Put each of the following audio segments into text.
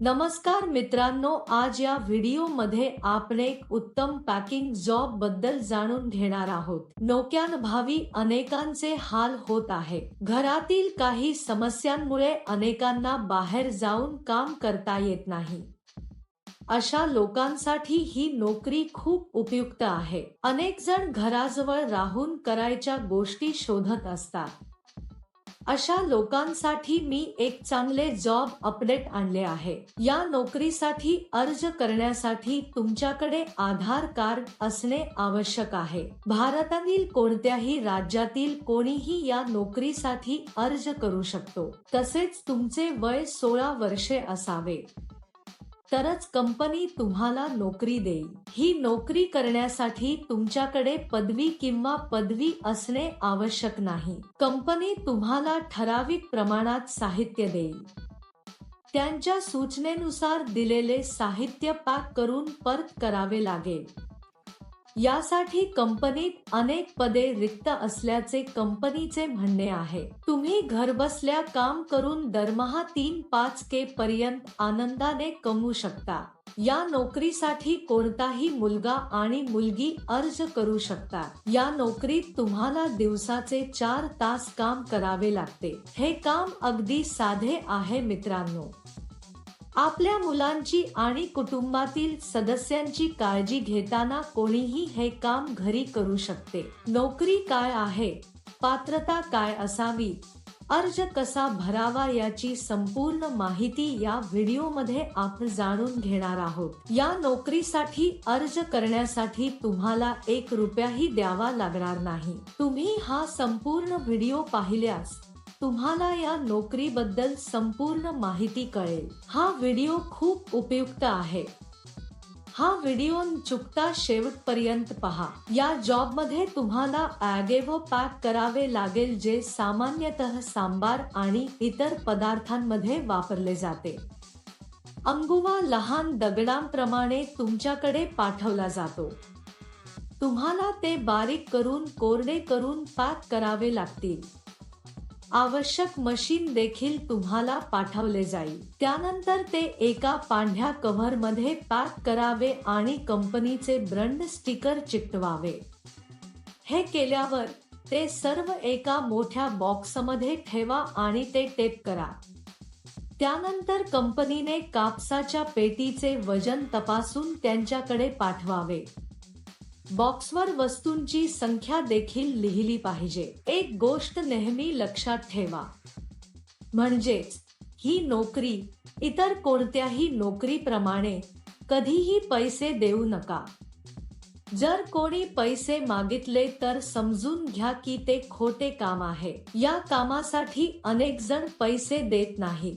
नमस्कार मित्रांनो आज या व्हिडिओमध्ये आपण एक उत्तम पॅकिंग जॉबबद्दल जाणून घेणार आहोत. नोक्यानभावी अनेकांचे हाल होत आहे. घरातील काही समस्यांमुळे अनेकांना बाहेर जाऊन काम करता येत नाही. अशा लोकांसाठी ही नोकरी खूप उपयुक्त आहे. अनेक जण घराजवळ राहून करायच्या गोष्टी शोधत असतात. अशा लोकांसाठी मी एक चांगले जॉब अपडेट आणले आहे. या नोकरीसाठी अर्ज करण्यासाठी तुमच्याकडे आधार कार्ड असणे आवश्यक आहे. भारतातील कोणत्याही राज्यातील कोणीही या नोकरीसाठी अर्ज करू शकतो. तसेच तुमचे वय सोळा वर्षे असावे. तरच कंपनी तुम्हाला नोकरी देईल. ही नोकरी करण्यासाठी तुमच्याकडे पदवी किंवा पदवी असणे आवश्यक नाही. कंपनी तुम्हाला ठराविक प्रमाणात साहित्य देईल. त्यांच्या सूचनेनुसार दिलेले साहित्य पॅक करून परत करावे लागेल. यासाठी कंपनीत अनेक पदे रिक्त असल्याचे कंपनीचे म्हणणे आहे. तुम्ही घरबसल्या काम करून दरमहा तीन पाच के पर्यंत आनंदाने कमवू शकता. या नोकरीसाठी कोणताही मुलगा आणि मुलगी अर्ज करू शकता. या नोकरीत तुम्हाला दिवसाचे चार तास काम करावे लागते. हे काम अगदी साधे आहे मित्रांनो. आपल्या मुलांची आणि कुटुंबातील सदस्यांची काळजी घेताना कोणीही हे काम घरी करू शकते. नोकरी काय आहे? पात्रता काय असावी? अर्ज कसा भरावा याची संपूर्ण माहिती या व्हिडिओमध्ये आपण जाणून घेणार आहोत. या नोकरीसाठी अर्ज करण्यासाठी तुम्हाला एक रुपयाही द्यावा लागणार नाही. तुम्ही हा संपूर्ण व्हिडिओ पाहिल्यास तुम्हाला या नोकरीबद्दल संपूर्ण माहिती कळेल. हा व्हिडिओ खूप उपयुक्त आहे. हा व्हिडिओ चुकता शेवटपर्यंत पहा. या जॉबमध्ये तुम्हाला ॲगेव्हो पॅक करावे लागेल जे सामान्यतः सांबार आणि इतर पदार्थांमध्ये वापरले जाते. अंगुवा लहान दगडांप्रमाणे तुमच्याकडे पाठवला जातो. तुम्हाला ते बारीक करून कोरडे करून पॅक करावे लागतील. आवश्यक मशीन देखील तुम्हाला पाठवले जाईल. त्यानंतर ते एका पांढऱ्या कव्हरमध्ये पॅक करावे आणि कंपनीचे ब्रँड स्टिकर चिकटवावे. हे केल्यावर ते सर्व एका मोठ्या बॉक्समध्ये ठेवा आणि ते टेप करा. त्यानंतर कंपनीने कापसाच्या पेटीचे वजन तपासून त्यांच्याकडे पाठवावे. बॉक्सवर वस्तूंची संख्या देखील लिहिली पाहिजे. एक गोष्ट नेहमी लक्षात ठेवा. म्हणजेच ही नोकरी इतर कोणत्याही नोकरीप्रमाणे कधीही पैसे देऊ नका. जर कोणी पैसे मागितले तर समजून घ्या की ते खोटे काम आहे. या कामासाठी अनेक जण पैसे देत नाही.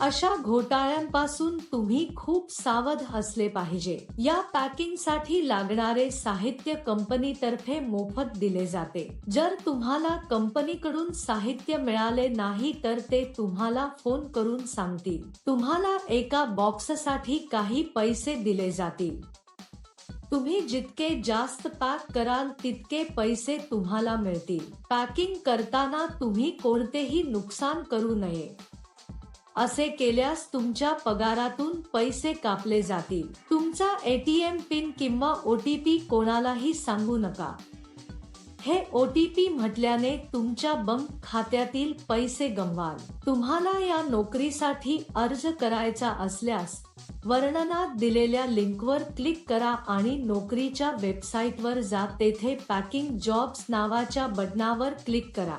अशा घोटाळ्यांपासून तुम्ही खूप सावध असले पाहिजे. या पॅकिंगसाठी लागणारे साहित्य कंपनीतर्फे मोफत दिले जाते. जर तुम्हाला कंपनीकडून साहित्य मिळाले नाही तर ते तुम्हाला फोन करून सांगतील. तुम्हाला एका बॉक्ससाठी काही पैसे दिले जातील. तुम्ही जितके जास्त पॅक कराल तितके पैसे तुम्हाला मिळतील. पॅकिंग करताना तुम्ही कोणतेही नुकसान करू नये. असे केल्यास तुमच्या पगारातून पैसे कापले जातील. तुमचा एटीएम पिन किंवा ओटीपी कोणालाही सांगू नका. हे ओटीपी म्हटल्याने तुमच्या बँक खात्यातील पैसे गमवाल. तुम्हाला या नोकरीसाठी अर्ज करायचा असल्यास वर्णनात दिलेल्या लिंकवर क्लिक करा आणि नोकरीच्या वेबसाईटवर जा. तेथे पॅकिंग जॉब्स नावाच्या बटनावर क्लिक करा.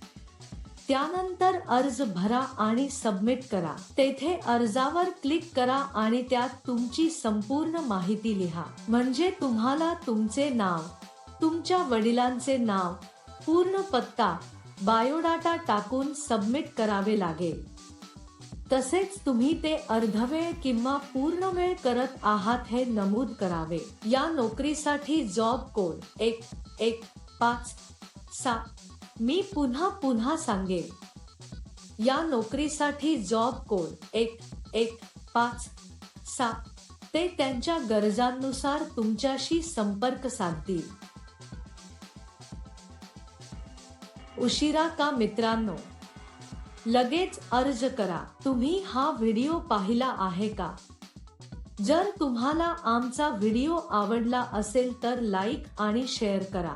त्यानंतर अर्ज भरा आणि सबमिट करा. तेथे अर्जावर क्लिक करा आणि त्यात तुमची संपूर्ण माहिती लिहा. म्हणजे तुम्हाला तुमचे नाव तुमच्या वडिलांचे नाव पूर्ण पत्ता बायोडाटा टाकून सबमिट करावे लागेल. तसेच तुम्ही ते अर्धवेळ किंवा पूर्ण वेळ करत आहात हे नमूद करावे. या नोकरीसाठी जॉब कोड एक एक पाच सात मी पुन्हा पुन्हा सांगेन. या नोकरीसाठी जॉब कोड एक एक पाच सात ते त्यांच्या गरजांनुसार तुमच्याशी संपर्क साधतील. उशिरा का मित्रांनो? लगेच अर्ज करा. तुम्ही हा व्हिडिओ पाहिला आहे का? जर तुम्हाला आमचा व्हिडिओ आवडला असेल तर लाईक आणि शेअर करा.